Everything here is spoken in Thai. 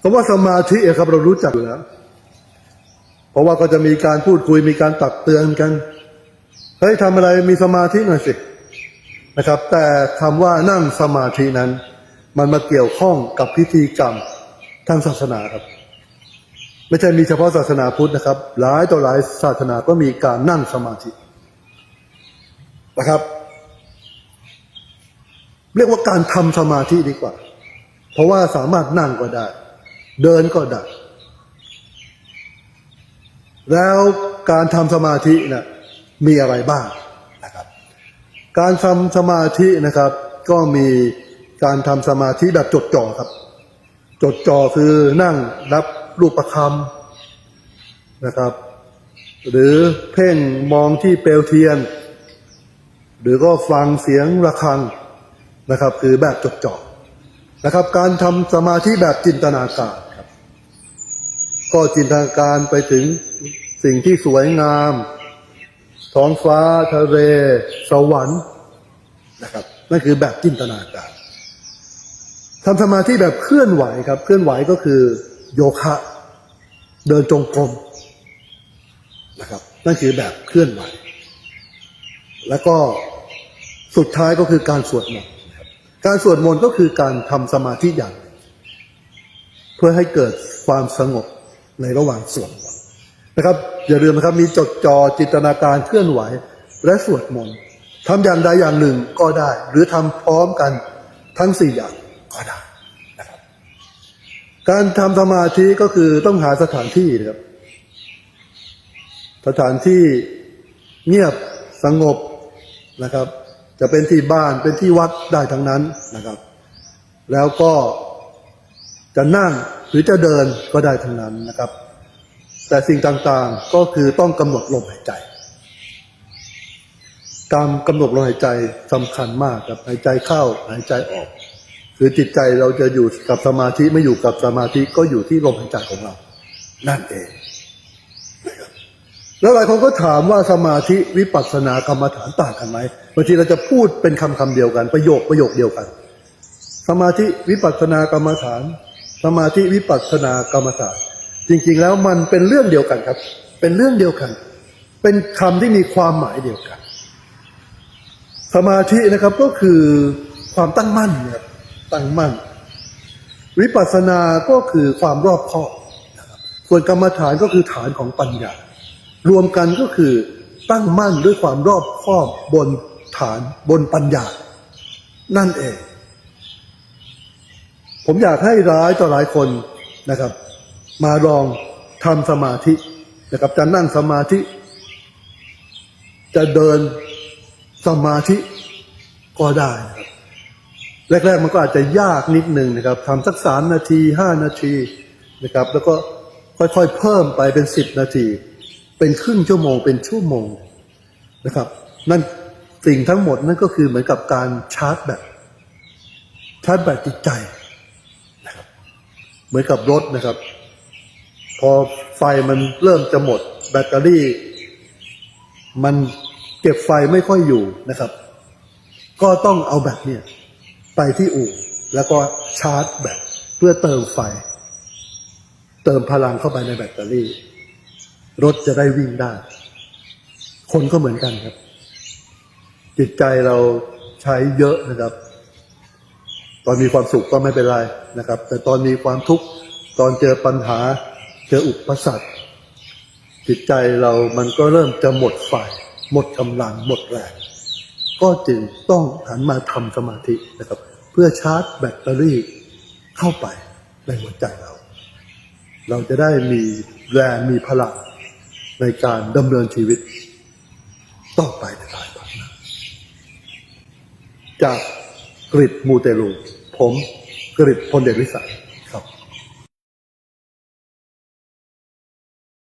คำว่าสมาธิอะครับเรารู้จักอยู่แล้ว เพราะว่าก็จะมีการพูดคุยมีการตักเตือนกันเฮ้ยทำอะไรมีสมาธิหน่อยสินะครับ แต่คำว่านั่งสมาธินั้น มันมาเกี่ยวข้องกับพิธีกรรมทางศาสนาครับ ไม่ใช่มีเฉพาะศาสนาพุทธนะครับ หลายต่อหลายศาสนาก็มีการนั่งสมาธินะครับ เรียกว่าการทำสมาธิดีกว่า เพราะว่าสามารถนั่งก็ได้ เดินก็ได้ แล้วการทำสมาธินะมีอะไรบ้างนะครับ การทำสมาธินะครับ ก็มีการทำสมาธิแบบจดจ่อครับ จดจ่อคือนั่งรับรูปประคำนะครับ หรือเพ่งมองที่เปลวเทียน หรือก็ฟังเสียงระฆังนะครับ คือแบบจดจ่อนะครับ การทำสมาธิแบบจินตนาการ ก็จินตนาการไปถึงสิ่งที่สวยงาม ท้องฟ้าทะเลสวรรค์นะครับนั่นคือแบบจินตนาการทำสมาธิแบบเคลื่อนไหวครับ เคลื่อนไหวก็คือโยคะ เดินจงกรมนะครับ นั่นคือแบบเคลื่อนไหว แล้วก็สุดท้ายก็คือการสวดมนต์การสวดมนต์ก็คือการทำสมาธิอย่าง เพื่อให้เกิดความสงบ ในระหว่างสวดมนต์นะครับ อย่าลืมนะครับมีจดจ่อจินตนาการเคลื่อนไหวและสวดมนต์ทำอย่างใดอย่างหนึ่งก็ได้ หรือทำพร้อมกันทั้งสี่อย่างก็ได้นะครับ การทำสมาธิก็คือต้องหาสถานที่นะครับ สถานที่เงียบสงบนะครับ จะเป็นที่บ้านเป็นที่วัดได้ทั้งนั้นนะครับ แล้วก็จะนั่ง รือจะเดินก็ได้ทั้งนั้นนะครับ แต่สิ่งต่างๆก็คือต้องกำหนดลมหายใจ การกำหนดลมหายใจสำคัญมากครับหายใจเข้าหายใจออก คือจิตใจเราจะอยู่กับสมาธิไม่อยู่กับสมาธิก็อยู่ที่ลมหายใจของเรา นั่นเอง แล้วหลายคนก็ถามว่าสมาธิวิปัสสนากรรมฐานต่างกันไหมบางทีเราจะพูดเป็นคำคำเดียวกัน ประโยคประโยคเดียวกัน สมาธิวิปัสสนากรรมฐาน สมาธิวิปัสสนากรรมฐานจริง ๆ แล้วมันเป็นเรื่องเดียวกันครับ เป็นเรื่องเดียวกัน เป็นคำที่มีความหมายเดียวกัน สมาธินะครับก็คือความตั้งมั่นนะครับตั้งมั่น วิปัสสนาก็คือความรอบคอบนะครับส่วนกรรมฐานก็คือฐานของปัญญา รวมกันก็คือตั้งมั่นด้วยความรอบคอบบนฐานบนปัญญา นั่นเอง ผมอยากให้ร้ายต่อหลายคนนะครับ มาลองทำสมาธินะครับจะนั่งสมาธิ จะเดินสมาธิก็ได้ครับแรกๆมันก็อาจจะยากนิดหนึ่งนะครับทำสักสามนาทีห้านาทีนะครับ แล้วก็ค่อยๆเพิ่มไปเป็นสิบนาที เป็นครึ่งชั่วโมงเป็นชั่วโมงนะครับ นั่นสิ่งทั้งหมดนั่นก็คือเหมือนกับการชาร์จแบตชาร์จแบตจิตใจ มือนกับรถนะครับ พอไฟมันเริ่มจะหมด แบตเตอรี่ มันเก็บไฟไม่ค่อยอยู่นะครับ ก็ต้องเอาแบตเนี่ย ไปที่อู่ แล้วก็ชาร์จแบตเพื่อเติมไฟ เติมพลังเข้าไปในแบตเตอรี่ รถจะได้วิ่งได้ คนก็เหมือนกันครับ จิตใจเราใช้เยอะนะครับ ตอนมีความสุขก็ไม่เป็นไรนะครับ แต่ตอนมีความทุกข์ตอนเจอปัญหาเจออุปสรรคจิตใจเรามันก็เริ่มจะหมดไฟหมดกำลังหมดแรงก็จึงต้องหันมาทำสมาธินะครับ เพื่อชาร์จแบตเตอรี่เข้าไปในหัวใจเรา เราจะได้มีแรงมีพลังในการดำเนินชีวิตต่อไปในภายภาคหน้าจาก กริดมูเตลู ผมกริดพลเดชวิสัย